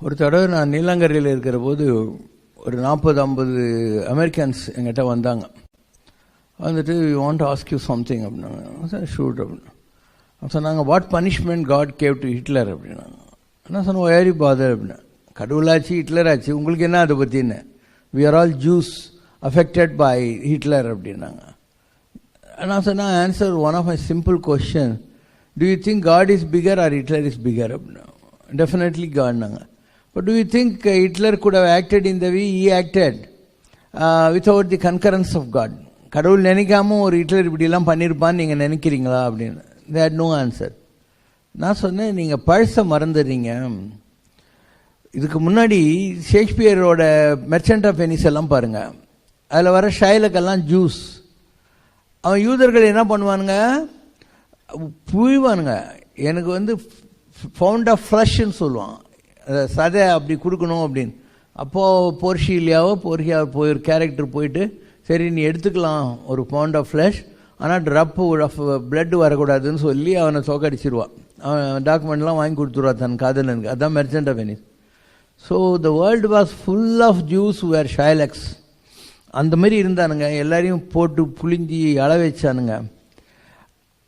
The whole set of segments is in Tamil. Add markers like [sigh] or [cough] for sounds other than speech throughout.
ஒரு தடவை நான் நீலாங்கரையில் இருக்கிற போது ஒரு நாற்பது ஐம்பது அமெரிக்கன்ஸ் எங்கிட்ட வந்தாங்க. வந்துட்டு you want ask you something அப்படின்னாங்க. ஷூட் அப்படின்னு சொன்னாங்க what punishment God gave to Hitler அப்படின்னாங்க. என்ன சொன்னோம் ஏரி பாதர் அப்படின்னா கடவுளாச்சு ஹிட்லர் ஆச்சு. உங்களுக்கு என்ன அதை பற்றி என்ன we are all Jews affected by Hitler அப்படின்னாங்க. நான் சொன்னேன் answer one of my simple question do you think God is bigger or Hitler is bigger அப்படின்னா டெஃபினெட்லி காட்னாங்க but do you think Hitler கூட acted in the way he acted without the concurrence of God கடவுள் நினைக்காம ஒரு ஹிட்லர் இப்படிலாம் பண்ணியிருப்பான்னு நீங்கள் நினைக்கிறீங்களா அப்படின்னு? தேட் நோ ஆன்சர் நான் சொன்னேன் நீங்கள் பழசை மறந்துடுறீங்க. இதுக்கு முன்னாடி ஷேக்ஸ்பியரோட மெர்ச்சன்ட் ஆஃப் வெனிஸ் எல்லாம் பாருங்கள் அதில் வர ஷைலக்கெல்லாம் ஜூஸ். அவன் யூதர்கள் என்ன பண்ணுவானுங்க? புழிவானுங்க. எனக்கு வந்து ஃபவுண்ட் ஆஃப் ஃப்ளஷ்ன்னு சொல்லுவான். சதை அப்படி கொடுக்கணும் அப்படின்னு. அப்போது போர்ஷிலியாவோ போர்ஷியா போய் ஒரு கேரக்டர் போயிட்டு சரி நீ எடுத்துக்கலாம் ஒரு பவுண்ட் ஆஃப் ஃப்ளஷ் ஆனால் ட்ரப்பு ஆஃப் பிளட் வரக்கூடாதுன்னு சொல்லி அவனை தோக்கடிச்சிருவான் அவன் டாக்குமெண்ட்லாம் வாங்கி கொடுத்துருவா தன் காதலனுக்கு. அதான் Merchant of Venice so the world was full of Jews where Shylocks அந்த மாதிரி இருந்தானுங்க. எல்லாரையும் போட்டு புளிஞ்சி அள வச்சானுங்க.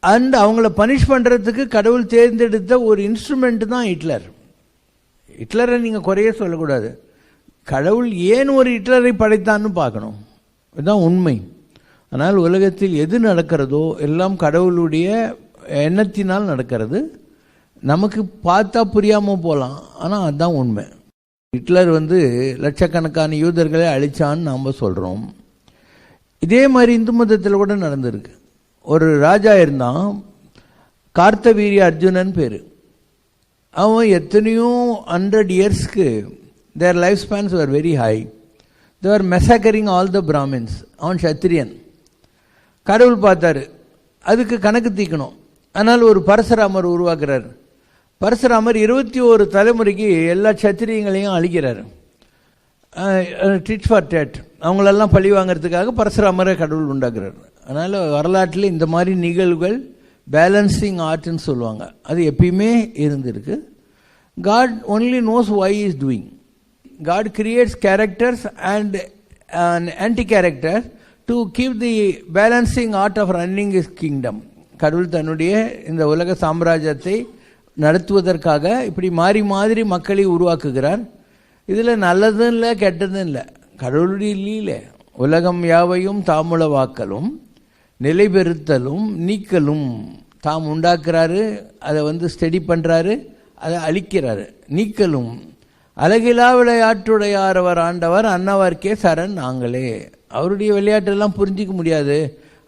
அண்ட் அவங்கள பனிஷ் பண்ணுறதுக்கு கடவுள் தேர்ந்தெடுத்த ஒரு இன்ஸ்ட்ருமெண்ட் தான் ஹிட்லர் ஹிட்லரை நீங்கள் குறைய சொல்லக்கூடாது. கடவுள் ஏன் ஒரு ஹிட்லரை படைத்தான்னு பார்க்கணும். இதுதான் உண்மை. ஆனால் உலகத்தில் எது நடக்கிறதோ எல்லாம் கடவுளுடைய எண்ணத்தினால் நடக்கிறது. நமக்கு பார்த்தா புரியாமல் போகலாம் ஆனால் அதுதான் உண்மை. ஹிட்லர் வந்து லட்சக்கணக்கான யூதர்களை அழிச்சான்னு நாம் சொல்கிறோம் இதே மாதிரி இந்து மதத்தில் கூட நடந்திருக்கு. ஒரு ராஜா இருந்தான். கார்த்தவீரிய அர்ஜுனன் பேர். அவன் எத்தனையோ ஹண்ட்ரட் இயர்ஸ்க்கு their life spans are very high they're massacring all the Brahmins அவன் சத்திரியன். கடவுள் பார்த்தாரு. அதுக்கு கணக்கு தீக்கணும். அதனால் ஒரு பரசுராமர் உருவாக்குறார். பரசுராமர் இருபத்தி ஒரு தலைமுறைக்கு எல்லா சத்திரியங்களையும் அழிக்கிறார். ட்ரிட் ஃபார் டேட் அவங்களெல்லாம் பழி வாங்கிறதுக்காக பரசுராமரை கடவுள் உண்டாக்குறார். அதனால் வரலாற்றில் இந்த மாதிரி நிகழ்வுகள் பேலன்சிங் ஆர்ட்னு சொல்லுவாங்க. அது எப்பயுமே இருந்திருக்கு. God only knows why is doing God creates characters and anti character to keep the balancing art of running his kingdom கடவுள் தன்னுடைய இந்த உலக சாம்ராஜ்யத்தை நடத்துவதற்காக இப்படி மாறி மாதிரி மக்களை உருவாக்குகிறார். இதில் நல்லதும் இல்லை கெட்டதும் இல்லை. கடவுளுடைய லீல. உலகம் யாவையும் தாமுள நிலைபெறுத்தலும் நீக்கலும் தாம் உண்டாக்குறாரு அதை வந்து ஸ்டடி பண்ணுறாரு அதை அழிக்கிறாரு. நீக்கலும் அழகிலா விளையாட்டுடையாரவர் ஆண்டவர் அன்னவர்க்கே சரண் நாங்களே. அவருடைய விளையாட்டெல்லாம் புரிஞ்சிக்க முடியாது.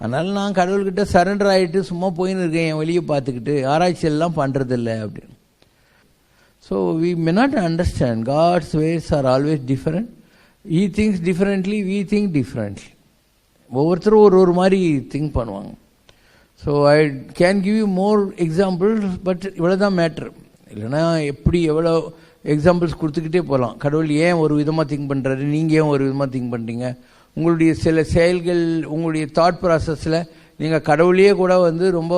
அதனால் நான் கடவுள்கிட்ட சரண்டர் ஆகிட்டு சும்மா போயின்னு இருக்கேன் என் வெளியே பார்த்துக்கிட்டு ஆராய்ச்சியெல்லாம் பண்ணுறதில்ல அப்படின்னு. So we may not understand God's ways are always different he thinks differently we think differently ஒவ்வொருத்தரும் ஒரு ஒரு மாதிரி திங்க் பண்ணுவாங்க. So I can give you more examples but இவ்வளோ தான் மேட்ரு இல்லைன்னா எப்படி எவ்வளோ எக்ஸாம்பிள்ஸ் கொடுத்துக்கிட்டே போகலாம் கடவுள் ஏன் ஒரு விதமாக திங்க் பண்ணுறாரு நீங்கள் ஏன் ஒரு விதமாக திங்க் பண்ணுறீங்க உங்களுடைய சில செயல்கள் உங்களுடைய தாட் ப்ராசஸில் நீங்கள் கடவுளையே கூட வந்து ரொம்ப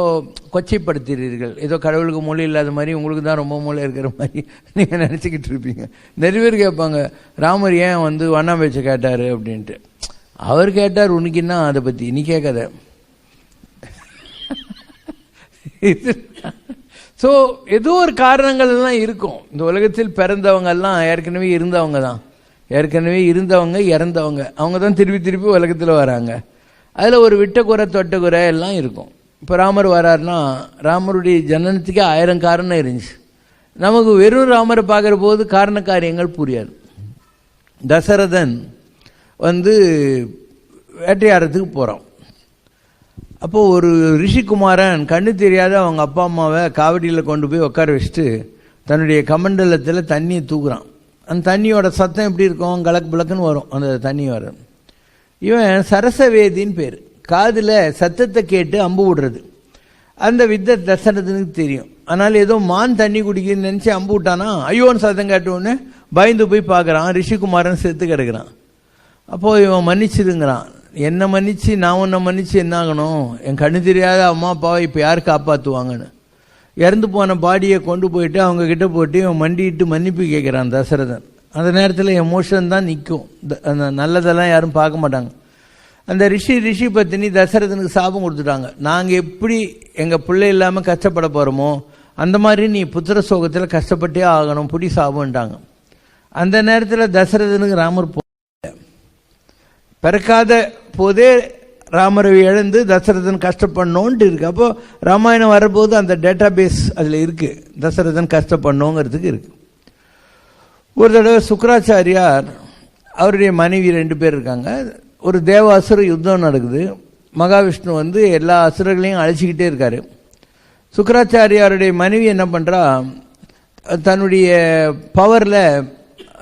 கொச்சைப்படுத்துகிறீர்கள். ஏதோ கடவுளுக்கு மொழி இல்லாத மாதிரி உங்களுக்கு தான் ரொம்ப மூளை இருக்கிற மாதிரி நீங்கள் நினச்சிக்கிட்டு இருப்பீங்க. நிறைய பேர் கேட்பாங்க ராமர் ஏன் வந்து வண்ணாம்பேச்சை கேட்டார்? அப்படின்ட்டு. அவர் கேட்டார் உனக்கு என்ன அதை பற்றி நீ கேட்காத. ஸோ ஏதோ ஒரு காரணங்கள்லாம் இருக்கும். இந்த உலகத்தில் பிறந்தவங்கெல்லாம் ஏற்கனவே இருந்தவங்க தான். ஏற்கனவே இருந்தவங்க இறந்தவங்க. அவங்க தான் திருப்பி திருப்பி உலகத்தில் வராங்க. அதில் ஒரு விட்டக்குறை தொட்டக்குறை எல்லாம் இருக்கும். இப்போ ராமர் வராருன்னா ராமருடைய ஜனனத்துக்கே ஆயிரம் காரணம் இருந்துச்சு. நமக்கு வெறும் ராமரை பார்க்குற போது காரண காரியங்கள் புரியாது. தசரதன் வந்து வேட்டையாடுறதுக்கு போகிறான் அப்போது ஒரு ரிஷிகுமாரன் கண்ணு தெரியாத அவங்க அப்பா அம்மாவை காவடியில் கொண்டு போய் உட்கார வச்சுட்டு தன்னுடைய கமண்டலத்தில் தண்ணியை தூக்குறான். அந்த தண்ணியோட சத்தம் எப்படி இருக்கும்? கலக்கு பிளக்குன்னு வரும். அந்த தண்ணி வரும் இவன் சரசவேதின்னு பேர். காதில் சத்தத்தை கேட்டு அம்பு விடுறது. அந்த வித்தை தர்சனத்துக்கு தெரியும். அதனால் ஏதோ மான் தண்ணி குடிக்குன்னு நினச்சி அம்பு விட்டானா ஐயோன்னு சத்தம் கேட்டவுடனே பயந்து போய் பார்க்குறான். ரிஷிகுமாரன் செத்து கிடக்குறான். அப்போது இவன் மன்னிச்சிருங்கிறான் என்னை மன்னிச்சு நான் உன்னை மன்னித்து என்ன ஆகணும் என் கண்ணு தெரியாத அம்மா அப்பாவை இப்போ யார் காப்பாற்றுவாங்கன்னு இறந்து போன பாடியை கொண்டு போயிட்டு அவங்க கிட்ட போட்டு இவன் மண்டிட்டு மன்னிப்பு கேட்குறான் தசரதன். அந்த நேரத்தில் எமோஷன் தான் நிற்கும் அந்த நல்லதெல்லாம் யாரும் பார்க்க மாட்டாங்க. அந்த ரிஷி ரிஷி பத்தினி தசரதனுக்கு சாபம் கொடுத்துட்டாங்க. நாங்கள் எப்படி எங்கள் பிள்ளை இல்லாமல் கஷ்டப்பட போகிறோமோ அந்த மாதிரி நீ புத்திர சோகத்தில் கஷ்டப்பட்டே ஆகணும் புடி சாபம்ட்டாங்க அந்த நேரத்தில் தசரதனுக்கு ராமர் போ பிறக்காத போதே ராமரவி இழந்து தசரதன் கஷ்டப்படணுன்ட்டு இருக்கு. அப்போ ராமாயணம் வரும்போது அந்த டேட்டா பேஸ் அதில் இருக்கு. தசரதன் கஷ்டப்படணுங்கிறதுக்கு இருக்கு. ஒரு தடவை சுக்கராச்சாரியார் அவருடைய மனைவி ரெண்டு பேர் இருக்காங்க. ஒரு தேவ அசுர யுத்தம் நடக்குது. மகாவிஷ்ணு வந்து எல்லா அசுரர்களையும் அழைச்சிக்கிட்டே இருக்காரு. சுக்கராச்சாரியாருடைய மனைவி என்ன பண்ணுறா தன்னுடைய பவரில்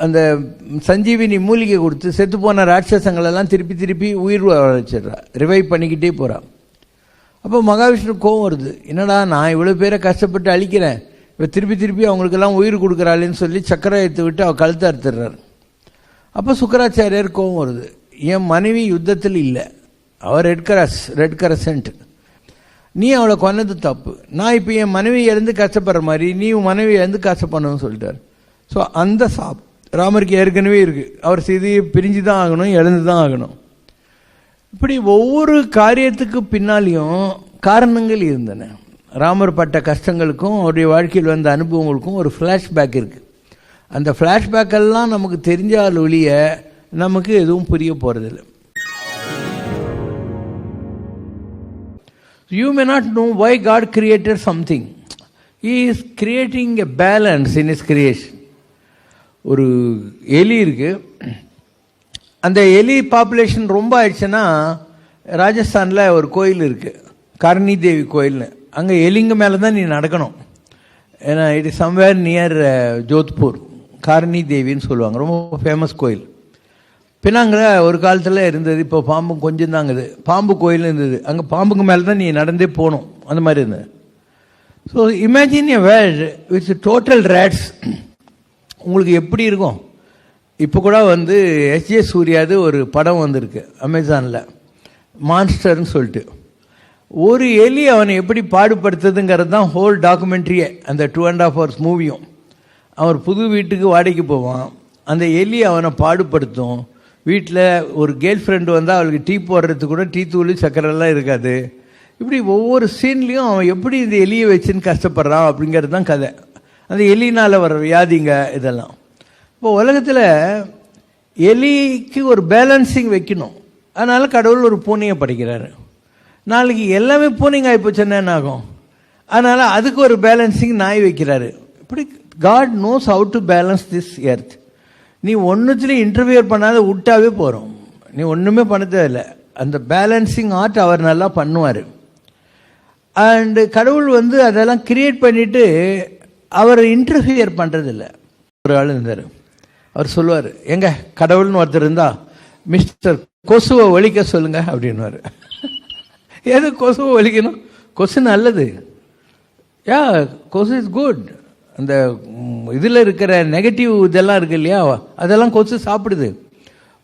அந்த சஞ்சீவினி மூலிகை கொடுத்து செத்து போன ராட்சசங்களெல்லாம் திருப்பி திருப்பி உயிர் வச்சிடுறா. ரிவைவ் பண்ணிக்கிட்டே போகிறான் அப்போ மகாவிஷ்ணு கோவம் வருது. என்னடா நான் இவ்வளோ பேரை கஷ்டப்பட்டு அழிக்கிறேன். இப்போ திருப்பி திருப்பி அவங்களுக்கெல்லாம் உயிர் கொடுக்குறாளேன்னு சொல்லி சக்கராயத்தை விட்டு அவள் கழுத்தை அறுத்துடுறாரு. அப்போ சுக்கராச்சாரியார் கோவம் வருது. என் மனைவி யுத்தத்தில் இல்லை. அவர் ரெட் கரஸ் ரெட் கரசன்ட் நீ அவளை கொன்னது தப்பு. நான் இப்போ என் மனைவி இருந்து கஷ்டப்படுற மாதிரி நீ உன் மனைவி இருந்து கஷ்டப்படணும்னு சொல்லிட்டார். ஸோ அந்த சாப் ராமருக்கு ஏற்கனவே இருக்குது அவர் செய்தியை பிரிஞ்சு தான் ஆகணும் இழந்து தான் ஆகணும். இப்படி ஒவ்வொரு காரியத்துக்கு பின்னாலேயும் காரணங்கள் இருந்தன. ராமர் பட்ட கஷ்டங்களுக்கும் அவருடைய வாழ்க்கையில் வந்த அனுபவங்களுக்கும் ஒரு ஃப்ளாஷ்பேக் இருக்குது அந்த ஃப்ளாஷ்பேக் எல்லாம் நமக்கு தெரிஞ்சால் ஒழிய நமக்கு எதுவும் புரிய போகிறதில்ல you may not know why God created something he is creating a balance in his creation ஒரு எலி இருக்குது அந்த எலி பாப்புலேஷன் ரொம்ப ஆயிடுச்சுன்னா ராஜஸ்தானில் ஒரு கோயில் இருக்குது கர்ணி தேவி கோயில்னு. அங்கே எலிங்க மேலே தான் நீ நடக்கணும். ஏன்னா it is somewhere near Jodhpur Karni தேவின்னு சொல்லுவாங்க. ரொம்ப ஃபேமஸ் கோயில். பின்னாங்கிற ஒரு காலத்தில் இருந்தது. இப்போ பாம்பு கொஞ்சம் தாங்குது பாம்பு கோயில் இருந்தது. அங்கே பாம்புக்கு மேலே தான் நீ நடந்தே போகணும். அந்த மாதிரி இருந்தது. So imagine a world with total rats உங்களுக்கு எப்படி இருக்கும்? இப்போ கூட வந்து எஸ்ஜே சூர்யாது ஒரு படம் வந்திருக்கு அமேசானில் மான்ஸ்டர்னு சொல்லிட்டு. ஒரு எலி அவனை எப்படி பாடுபடுத்துதுங்கிறது தான் ஹோல் டாக்குமெண்ட்ரியே அந்த டூ அண்ட் ஆஃப் ஹவர்ஸ் மூவியும் அவர் புது வீட்டுக்கு வாடகைக்கு போவான். அந்த எலி அவனை பாடுபடுத்தும். வீட்டில் ஒரு கேர்ள் ஃப்ரெண்டு வந்தால் அவளுக்கு டீ போடுறதுக்கு கூட டீ தூள் சக்கரெல்லாம் இருக்காது. இப்படி ஒவ்வொரு சீன்லேயும் அவன் எப்படி இந்த எலியை வச்சுன்னு கஷ்டப்படுறான் அப்படிங்கிறது தான் கதை. அந்த எலினால் வர வியாதிங்க இதெல்லாம். இப்போ உலகத்தில் எலிக்கு ஒரு பேலன்சிங் வைக்கணும். அதனால் கடவுள் ஒரு பூனையை படைக்கிறாரு. நாளைக்கு எல்லாமே பூனைங்க ஆகிப்போச்சு என்ன ஆகும் அதனால் அதுக்கு ஒரு பேலன்சிங் நாய் வைக்கிறாரு. இப்படி God knows how to balance this earth நீ ஒன்றுத்துலேயும் இன்டர்வியூர் பண்ணாத விட்டாவே போகிறோம் நீ ஒன்றுமே பண்ண தேவையில்லை. அந்த பேலன்சிங் ஆர்ட் அவர் நல்லா பண்ணுவார். அண்டு கடவுள் வந்து அதெல்லாம் கிரியேட் பண்ணிவிட்டு அவர் இன்டர்ஃபியர் பண்ணுறதில்ல ஒரு ஆள் இருந்தார். அவர் சொல்லுவார் எங்க கடவுள்னு ஒருத்தர் இருந்தா மிஸ்டர் கொசுவை ஒழிக்க சொல்லுங்க அப்படின்வார் [laughs] எது கொசுவை ஒழிக்கணும்? கொசு நல்லது. யா கொசு இஸ் குட் அந்த இதில் இருக்கிற நெகட்டிவ் இதெல்லாம் இருக்கு இல்லையா? அதெல்லாம் கொசு சாப்பிடுது.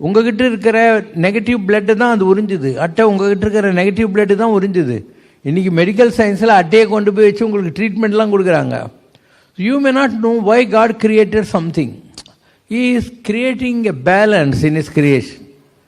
உங்ககிட்ட இருக்கிற நெகட்டிவ் பிளட்டு தான் அது உறிஞ்சுது. அட்டை உங்ககிட்ட இருக்கிற நெகட்டிவ் பிளட்டு தான் உறிஞ்சுது. இன்றைக்கி மெடிக்கல் சயின்ஸில் அட்டையை கொண்டு போய் வச்சு உங்களுக்கு ட்ரீட்மெண்ட்லாம் கொடுக்குறாங்க. You may not know why God created something. He is creating a balance in His creation.